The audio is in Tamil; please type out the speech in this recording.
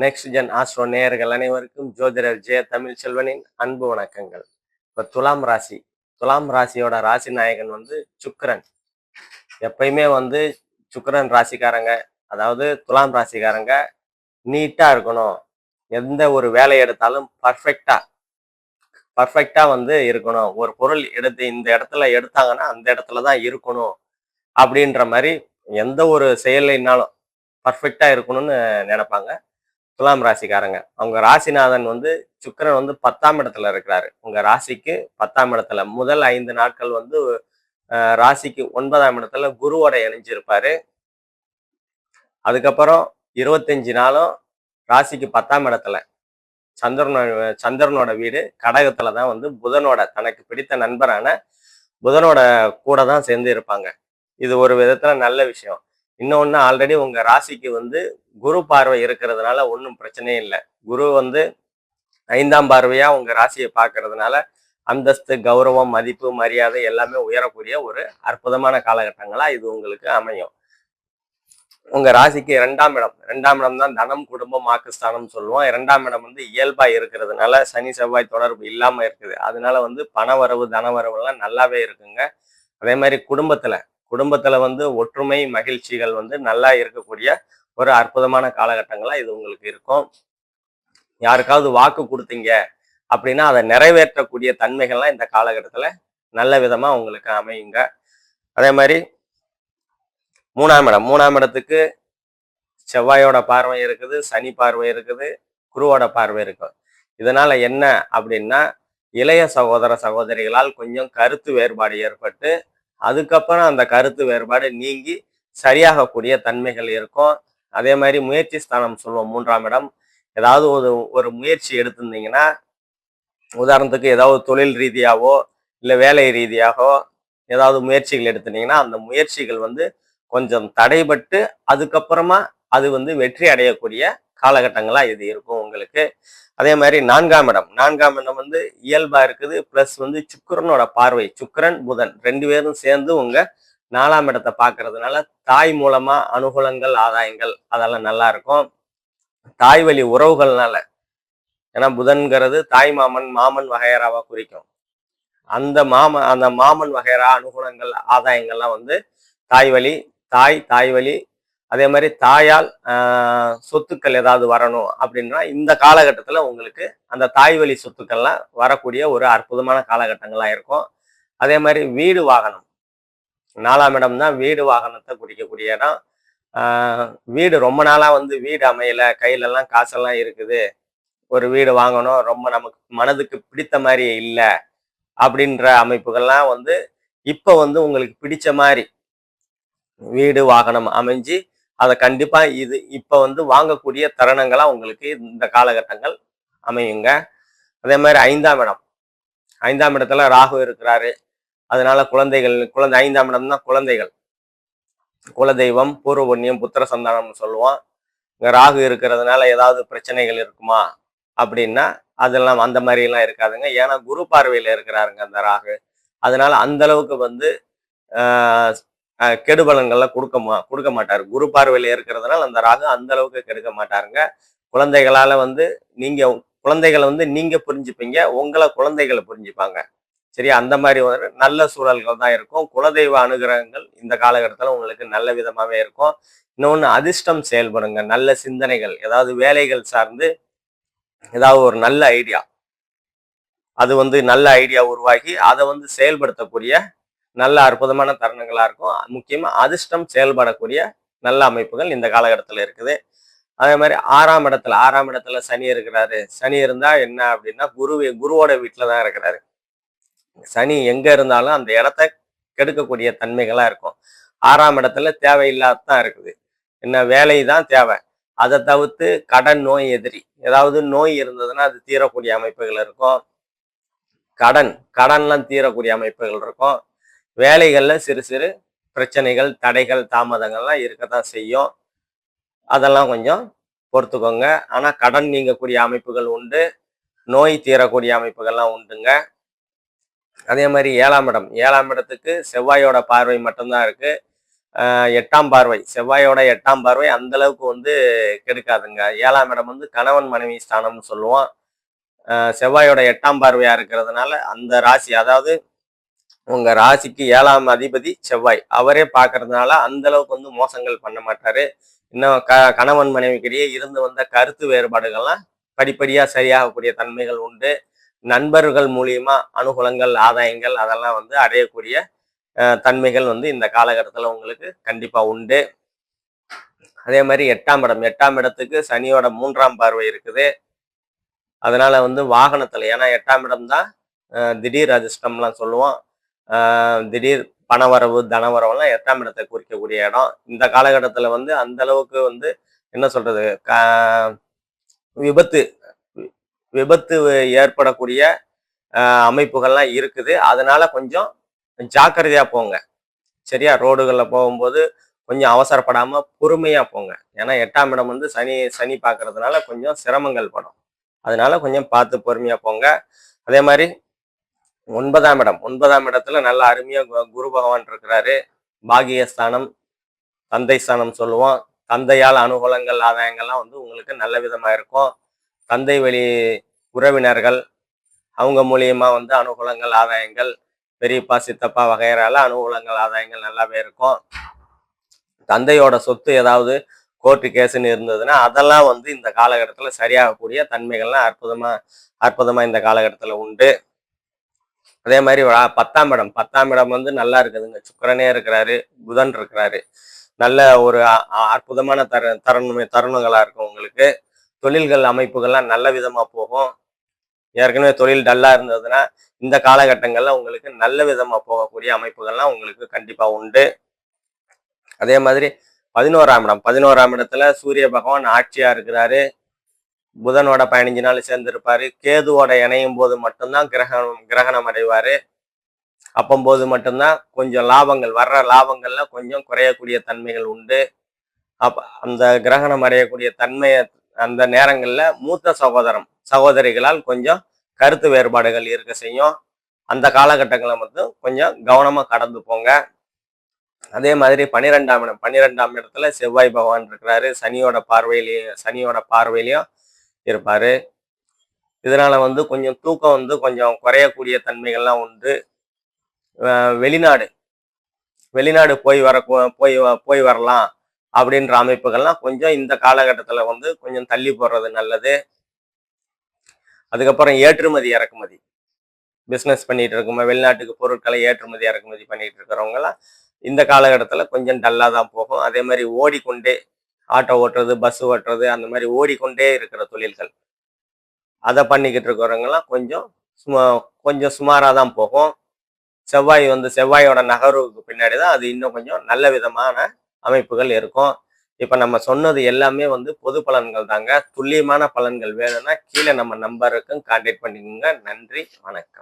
நெக்ஸ்ட் ஜென் ஆஸ்ட்ரோ நேயர்கள் அனைவருக்கும் ஜோதிடர் ஜெய தமிழ் செல்வனின் அன்பு வணக்கங்கள். இப்போ துலாம் ராசி துலாம் ராசியோட ராசி நாயகன் வந்து சுக்கரன். எப்பயுமே வந்து சுக்கரன் ராசிக்காரங்க அதாவது துலாம் ராசிக்காரங்க நீட்டா இருக்கணும். எந்த ஒரு வேலை எடுத்தாலும் பர்ஃபெக்டா பர்ஃபெக்டா வந்து இருக்கணும். ஒரு பொருள் எடுத்து இந்த இடத்துல எடுத்தாங்கன்னா அந்த இடத்துல தான் இருக்கணும். அப்படின்ற மாதிரி எந்த ஒரு செயலினாலும் பர்ஃபெக்டா இருக்கணும்னு நினைப்பாங்க. துலாம் ராசிக்காரங்க. அவங்க ராசிநாதன் வந்து சுக்கரன் வந்து பத்தாம் இடத்துல இருக்கிறாரு. உங்க ராசிக்கு பத்தாம் இடத்துல முதல் ஐந்து நாட்கள் வந்து அஹ், ராசிக்கு ஒன்பதாம் இடத்துல குருவோட இணைஞ்சிருப்பாரு. அதுக்கப்புறம் இருபத்தஞ்சு நாளும் ராசிக்கு பத்தாம் இடத்துல. சந்திரனோட சந்திரனோட வீடு கடகத்துல தான் வந்து புதனோட தனக்கு பிடித்த நண்பரான புதனோட கூட தான் சேர்ந்து இருப்பாங்க. இது ஒரு விதத்துல நல்ல விஷயம். இன்னொன்னு ஆல்ரெடி உங்க ராசிக்கு வந்து குரு பார்வை இருக்கிறதுனால ஒன்றும் பிரச்சனையே இல்லை. குரு வந்து ஐந்தாம் பார்வையா உங்க ராசியை பார்க்கறதுனால அந்தஸ்து கௌரவம் மதிப்பு மரியாதை எல்லாமே உயரக்கூடிய ஒரு அற்புதமான காலகட்டங்களாக இது உங்களுக்கு அமையும். உங்க ராசிக்கு இரண்டாம் இடம். இரண்டாம் இடம் தான் தனம் குடும்பம் ஆக்குஸ்தானம் சொல்லுவோம். இரண்டாம் இடம் வந்து இயல்பா இருக்கிறதுனால சனி செவ்வாய் தொடர்பு இல்லாம இருக்குது. அதனால வந்து பண வரவு தன வரவு எல்லாம் நல்லாவே இருக்குங்க. அதே மாதிரி குடும்பத்துல குடும்பத்துல வந்து ஒற்றுமை மகிழ்ச்சிகள் வந்து நல்லா இருக்கக்கூடிய ஒரு அற்புதமான காலகட்டங்களா இது உங்களுக்கு இருக்கும். யாருக்காவது வாக்கு கொடுத்தீங்க அப்படின்னா அதை நிறைவேற்றக்கூடிய தன்மைகள்லாம் இந்த காலகட்டத்துல நல்ல விதமா உங்களுக்கு அமையுங்க. அதே மாதிரி மூணாம் இடம். மூணாம் இடத்துக்கு செவ்வாயோட பார்வை இருக்குது சனி பார்வை இருக்குது குருவோட பார்வை இருக்கு. இதனால என்ன அப்படின்னா இளைய சகோதர சகோதரிகளால் கொஞ்சம் கருத்து வேறுபாடு ஏற்பட்டு அதுக்கப்புறம் அந்த கருத்து வேறுபாடு நீங்கி சரியாகக்கூடிய தன்மைகள் இருக்கும். அதே மாதிரி முயற்சி ஸ்தானம் சொல்லுவோம் மூன்றாம் இடம். ஏதாவது ஒரு ஒரு முயற்சி எடுத்திருந்தீங்கன்னா உதாரணத்துக்கு ஏதாவது தொழில் ரீதியாகவோ இல்லை வேலை ரீதியாகவோ ஏதாவது முயற்சிகள் எடுத்துட்டீங்கன்னா அந்த முயற்சிகள் வந்து கொஞ்சம் தடைபட்டு அதுக்கப்புறமா அது வந்து வெற்றி அடையக்கூடிய காலகட்டங்களாக இது இருக்கும் உங்களுக்கு. அதே மாதிரி நான்காம் இடம். நான்காம் இடம் வந்து இயல்பாக இருக்குது. ப்ளஸ் வந்து சுக்கரனோட பார்வை. சுக்கரன் புதன் ரெண்டு பேரும் சேர்ந்து உங்கள் நாலாம் இடத்தை பார்க்கறதுனால தாய் மூலமாக அனுகூலங்கள் ஆதாயங்கள் அதெல்லாம் நல்லா இருக்கும். தாய் வழி உறவுகள்னால. ஏன்னா புதன்கிறது தாய் மாமன் மாமன் வகையராவை குறிக்கும். அந்த மாம அந்த மாமன் வகையரா அனுகூலங்கள் ஆதாயங்கள்லாம் வந்து தாய் வழி தாய் தாய் வழி அதே மாதிரி தாயால் சொத்துக்கள் ஏதாவது வரணும் அப்படின்னா இந்த காலகட்டத்தில் உங்களுக்கு அந்த தாய் வழி சொத்துக்கள்லாம் வரக்கூடிய ஒரு அற்புதமான காலகட்டங்களாக இருக்கும். அதே மாதிரி வீடு வாகனம். நாலாம் இடம் தான் வீடு வாகனத்தை குறிக்கக்கூடிய இடம். வீடு ரொம்ப நாளாக வந்து வீடு அமையலை. கையிலெல்லாம் காசெல்லாம் இருக்குது. ஒரு வீடு வாங்கணும். ரொம்ப நமக்கு மனதுக்கு பிடித்த மாதிரி இல்லை அப்படின்ற அமைப்புகள்லாம் வந்து இப்போ வந்து உங்களுக்கு பிடிச்ச மாதிரி வீடு வாகனம் அமைஞ்சு அதை கண்டிப்பா இது இப்போ வந்து வாங்கக்கூடிய தருணங்களா உங்களுக்கு இந்த காலகட்டங்கள் அமையுங்க. அதே மாதிரி ஐந்தாம் இடம். ஐந்தாம் இடத்துல ராகு இருக்கிறாரு. அதனால குழந்தைகள் குழந்தை ஐந்தாம் இடம் தான் குழந்தைகள். குலதெய்வம் பூர்வ புண்ணியம் புத்திர சந்தானம்னு சொல்லுவோம். இங்கே ராகு இருக்கிறதுனால ஏதாவது பிரச்சனைகள் இருக்குமா? அப்படின்னா அதெல்லாம் அந்த மாதிரி எல்லாம் இருக்காதுங்க. ஏன்னா குரு பார்வையில இருக்கிறாருங்க அந்த ராகு. அதனால அந்த அளவுக்கு வந்து ஆஹ், கெடுபலன்கள்லாம் கொடுக்கமா கொடுக்க மாட்டார். குரு பார்வையில் இருக்கிறதுனால அந்த ராகு அந்த அளவுக்கு கெடுக்க மாட்டாருங்க. குழந்தைகளால் வந்து நீங்கள் குழந்தைகளை வந்து நீங்கள் புரிஞ்சுப்பீங்க உங்களை குழந்தைகளை புரிஞ்சுப்பாங்க. சரியா? அந்த மாதிரி ஒரு நல்ல சூழல்கள் தான் இருக்கும். குலதெய்வ அனுகிரகங்கள் இந்த காலகட்டத்தில் உங்களுக்கு நல்ல விதமாகவே இருக்கும். இன்னொன்று அதிர்ஷ்டம் செயல்படுங்க. நல்ல சிந்தனைகள் ஏதாவது வேலைகள் சார்ந்து ஏதாவது ஒரு நல்ல ஐடியா. அது வந்து நல்ல ஐடியா உருவாகி அதை வந்து செயல்படுத்தக்கூடிய நல்ல அற்புதமான தருணங்களாக இருக்கும். முக்கியமாக அதிர்ஷ்டம் செயல்படக்கூடிய நல்ல அமைப்புகள் இந்த காலகட்டத்தில் இருக்குது. அதே மாதிரி ஆறாம் இடத்துல ஆறாம் இடத்துல சனி இருக்கிறாரு. சனி இருந்தால் என்ன அப்படின்னா குரு குருவோட வீட்டில் தான் இருக்கிறாரு. சனி எங்கே இருந்தாலும் அந்த இடத்த கெடுக்கக்கூடிய தன்மைகளாக இருக்கும். ஆறாம் இடத்துல தேவையில்லாதான் இருக்குது. என்ன வேலை தான் தேவை. அதை தவிர்த்து கடன் நோய் எதிரி. ஏதாவது நோய் இருந்ததுன்னா அது தீரக்கூடிய அமைப்புகள் இருக்கும். கடன் கடன்லாம் தீரக்கூடிய அமைப்புகள் இருக்கும். வேலைகளில் சிறு சிறு பிரச்சனைகள் தடைகள் தாமதங்கள்லாம் இருக்க தான் செய்யும். அதெல்லாம் கொஞ்சம் பொறுத்துக்கோங்க. ஆனால் கடன் நீங்கக்கூடிய அமைப்புகள் உண்டு. நோய் தீரக்கூடிய அமைப்புகள்லாம் உண்டுங்க. அதே மாதிரி ஏழாம் இடம். ஏழாம் இடத்துக்கு செவ்வாயோட பார்வை மட்டும்தான் இருக்குது எட்டாம் பார்வை. செவ்வாயோட எட்டாம் பார்வை அந்த அளவுக்கு வந்து கெடுக்காதுங்க. ஏழாம் இடம் வந்து கணவன் மனைவி ஸ்தானம்னு சொல்லுவோம். செவ்வாயோட எட்டாம் பார்வையாக இருக்கிறதுனால அந்த ராசி அதாவது உங்க ராசிக்கு ஏழாம் அதிபதி செவ்வாய். அவரே பாக்குறதுனால அந்த அளவுக்கு வந்து மோசங்கள் பண்ண மாட்டாரு. இன்னும் க கணவன் மனைவிக்கிடையே இருந்து வந்த கருத்து வேறுபாடுகள்லாம் படிப்படியா சரியாகக்கூடிய தன்மைகள் உண்டு. நண்பர்கள் மூலியமா அனுகூலங்கள் ஆதாயங்கள் அதெல்லாம் வந்து அடையக்கூடிய தன்மைகள் வந்து இந்த காலகட்டத்தில் உங்களுக்கு கண்டிப்பா உண்டு. அதே மாதிரி எட்டாம் இடம். எட்டாம் இடத்துக்கு சனியோட மூன்றாம் பார்வை இருக்குது. அதனால வந்து வாகனத்தில் ஏன்னா எட்டாம் இடம் தான் திடீர் அதிர்ஷ்டம்லாம் சொல்லுவோம் திடீர் பணவரவு தனவரவுலாம் எட்டாம் இடத்தை குறிக்கக்கூடிய இடம். இந்த காலகட்டத்தில் வந்து அந்த அளவுக்கு வந்து என்ன சொல்றது க- விபத்து விபத்து ஏற்படக்கூடிய அமைப்புகள்லாம் இருக்குது. அதனால கொஞ்சம் ஜாக்கிரதையா போங்க. சரியா? ரோடுகளில் போகும்போது கொஞ்சம் அவசரப்படாம பொறுமையா போங்க. ஏன்னா எட்டாம் இடம் வந்து சனி சனி பார்க்கறதுனால கொஞ்சம் சிரமங்கள் படும். அதனால கொஞ்சம் பார்த்து பொறுமையா போங்க. அதே மாதிரி ஒன்பதாம் இடம். ஒன்பதாம் இடத்துல நல்லா அருமையா குரு பகவான் இருக்கிறாரு. பாகியஸ்தானம் தந்தை ஸ்தானம் சொல்லுவோம். தந்தையால் அனுகூலங்கள் ஆதாயங்கள்லாம் வந்து உங்களுக்கு நல்ல விதமாக இருக்கும். தந்தை வழி உறவினர்கள் அவங்க மூலியமா வந்து அனுகூலங்கள் ஆதாயங்கள் பெரியப்பா சித்தப்பா வகையறால அனுகூலங்கள் ஆதாயங்கள் நல்லாவே இருக்கும். தந்தையோட சொத்து ஏதாவது கோர்ட்டு கேஸுன்னு இருந்ததுன்னா அதெல்லாம் வந்து இந்த காலகட்டத்தில் சரியாகக்கூடிய தன்மைகள்லாம் அற்புதமாக அற்புதமாக இந்த காலகட்டத்தில் உண்டு. அதே மாதிரி பத்தாம் இடம். பத்தாம் இடம் வந்து நல்லா இருக்குதுங்க. சுக்கரனே இருக்கிறாரு புதன் இருக்கிறாரு. நல்ல ஒரு அற்புதமான தரு தருணம் தருணங்களாக இருக்கும் உங்களுக்கு. தொழில்கள் அமைப்புகள்லாம் நல்ல விதமாக போகும். ஏற்கனவே தொழில் டல்லாக இருந்ததுன்னா இந்த காலகட்டங்களில் உங்களுக்கு நல்ல விதமாக போகக்கூடிய அமைப்புகள்லாம் உங்களுக்கு கண்டிப்பாக உண்டு. அதே மாதிரி பதினோராம் இடம். பதினோராம் இடத்துல சூரிய பகவான் ஆட்சியாக இருக்கிறாரு. புதனோட பதினஞ்சு நாள் சேர்ந்திருப்பாரு. கேதுவோட இணையும் போது மட்டும்தான் கிரகணம் கிரகணம் அடைவாரு. அப்பம்போது மட்டும்தான் கொஞ்சம் லாபங்கள் வர்ற லாபங்கள்ல கொஞ்சம் குறையக்கூடிய தன்மைகள் உண்டு. அப்ப அந்த கிரகணம் அடையக்கூடிய தன்மையை அந்த நேரங்களில் மூத்த சகோதரம் சகோதரிகளால் கொஞ்சம் கருத்து வேறுபாடுகள் இருக்க செய்யும். அந்த காலகட்டங்களை மட்டும் கொஞ்சம் கவனமாக கடந்து போங்க. அதே மாதிரி பன்னிரெண்டாம் இடம் பன்னிரெண்டாம் இடத்துல செவ்வாய் பகவான் இருக்கிறாரு. சனியோட பார்வையிலையும் சனியோட பார்வையிலையும் இருப்பாரு. இதனால வந்து கொஞ்சம் தூக்கம் வந்து கொஞ்சம் குறையக்கூடிய தன்மைகள்லாம் உண்டு. வெளிநாடு வெளிநாடு போய் வர போய் வ- போய் வரலாம் அப்படின்ற அமைப்புகள்லாம் கொஞ்சம் இந்த காலகட்டத்தில் வந்து கொஞ்சம் தள்ளி போடுறது நல்லது. அதுக்கப்புறம் ஏற்றுமதி இறக்குமதி. பிஸ்னஸ் பண்ணிட்டு இருக்கோம் வெளிநாட்டுக்கு பொருட்களை ஏற்றுமதி இறக்குமதி பண்ணிட்டு இருக்கிறவங்கலாம் இந்த காலகட்டத்தில் கொஞ்சம் டல்லாக தான் போகும். அதே மாதிரி ஓடிக்கொண்டே ஆட்டோ ஓட்டுறது பஸ் ஓட்டுறது அந்த மாதிரி ஓடிக்கொண்டே இருக்கிற தொழில்கள். அதை பண்ணிக்கிட்டு இருக்கிறவங்கலாம் கொஞ்சம் சுமா கொஞ்சம் சுமாராக தான் போகும். செவ்வாய் வந்து செவ்வாயோட நகர்வுக்கு பின்னாடி தான் அது இன்னும் கொஞ்சம் நல்ல விதமான அமைப்புகள் இருக்கும். இப்போ நம்ம சொன்னது எல்லாமே வந்து பொது பலன்கள் தாங்க. துல்லியமான பலன்கள் வேணும்னா கீழே நம்ம நம்பருக்கும் கான்டாக்ட் பண்ணிக்கோங்க. நன்றி வணக்கம்.